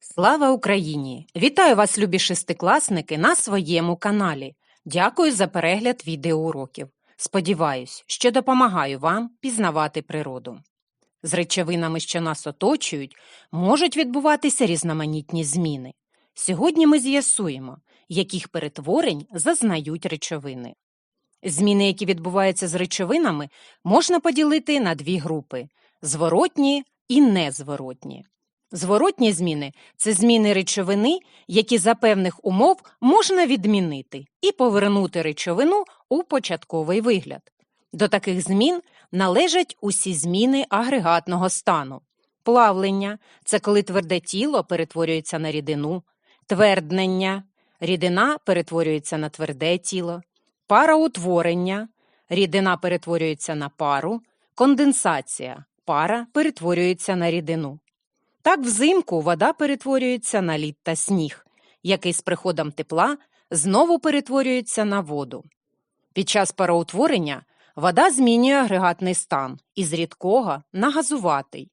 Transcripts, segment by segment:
Слава Україні! Вітаю вас, любі шестикласники, на своєму каналі. Дякую за перегляд відеоуроків. Сподіваюсь, що допомагаю вам пізнавати природу. З речовинами, що нас оточують, можуть відбуватися різноманітні зміни. Сьогодні ми з'ясуємо, яких перетворень зазнають речовини. Зміни, які відбуваються з речовинами, можна поділити на дві групи зворотні і незворотні. Зворотні зміни це зміни речовини, які за певних умов можна відмінити і повернути речовину у початковий вигляд. До таких змін належать усі зміни агрегатного стану. Плавлення це коли тверде тіло перетворюється на рідину, тверднення рідина перетворюється на тверде тіло, параутворення рідина перетворюється на пару, конденсація пара перетворюється на рідину. Так взимку вода перетворюється на лід та сніг, який з приходом тепла знову перетворюється на воду. Під час пароутворення вода змінює агрегатний стан із рідкого на газуватий.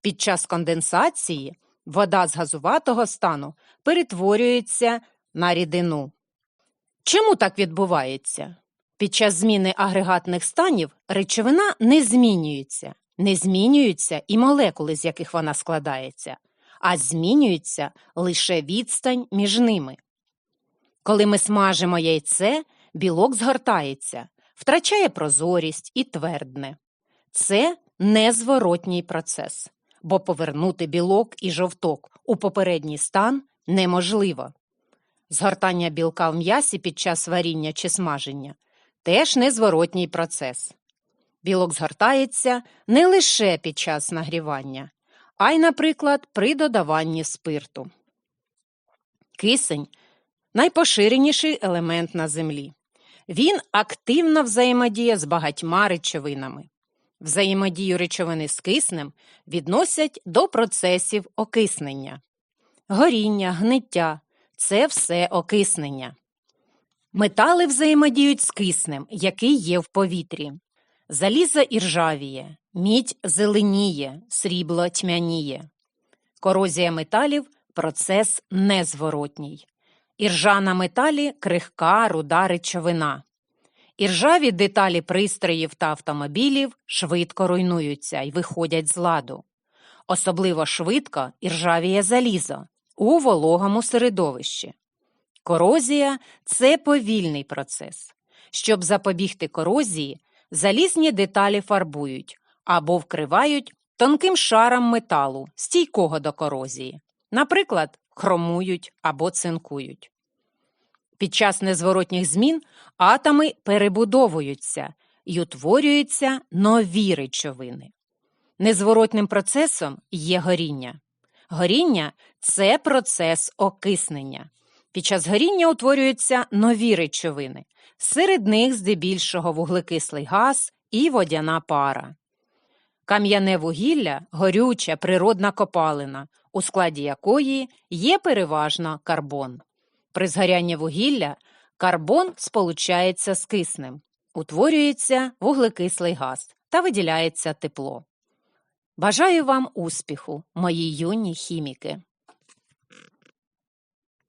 Під час конденсації вода з газуватого стану перетворюється на рідину. Чому так відбувається? Під час зміни агрегатних станів речовина не змінюється, не змінюються і молекули, з яких вона складається, а змінюється лише відстань між ними. Коли ми смажимо яйце, білок згортається, втрачає прозорість і твердне. Це незворотній процес, бо повернути білок і жовток у попередній стан неможливо. Згортання білка в м'ясі під час варіння чи смаження теж незворотній процес. Білок згортається не лише під час нагрівання, а й, наприклад, при додаванні спирту. Кисень найпоширеніший елемент на землі. Він активно взаємодіє з багатьма речовинами. Взаємодію речовини з киснем відносять до процесів окиснення. Горіння, гниття це все окиснення. Метали взаємодіють з киснем, який є в повітрі. Залізо іржавіє, мідь зеленіє, срібло тьмяніє. Корозія металів процес незворотній. Іржа на металі крихка руда речовина. Іржаві деталі пристроїв та автомобілів швидко руйнуються і виходять з ладу. Особливо швидко іржавіє залізо у вологому середовищі. Корозія це повільний процес. Щоб запобігти корозії, залізні деталі фарбують або вкривають тонким шаром металу, стійкого до корозії, наприклад, хромують або цинкують. Під час незворотніх змін атоми перебудовуються і утворюються нові речовини. Незворотним процесом є горіння. Горіння це процес окиснення. Під час горіння утворюються нові речовини, серед них здебільшого вуглекислий газ і водяна пара. Кам'яне вугілля горюча природна копалина, у складі якої є переважно карбон. При згорянні вугілля карбон сполучається з киснем, утворюється вуглекислий газ та виділяється тепло. Бажаю вам успіху, мої юні хіміки!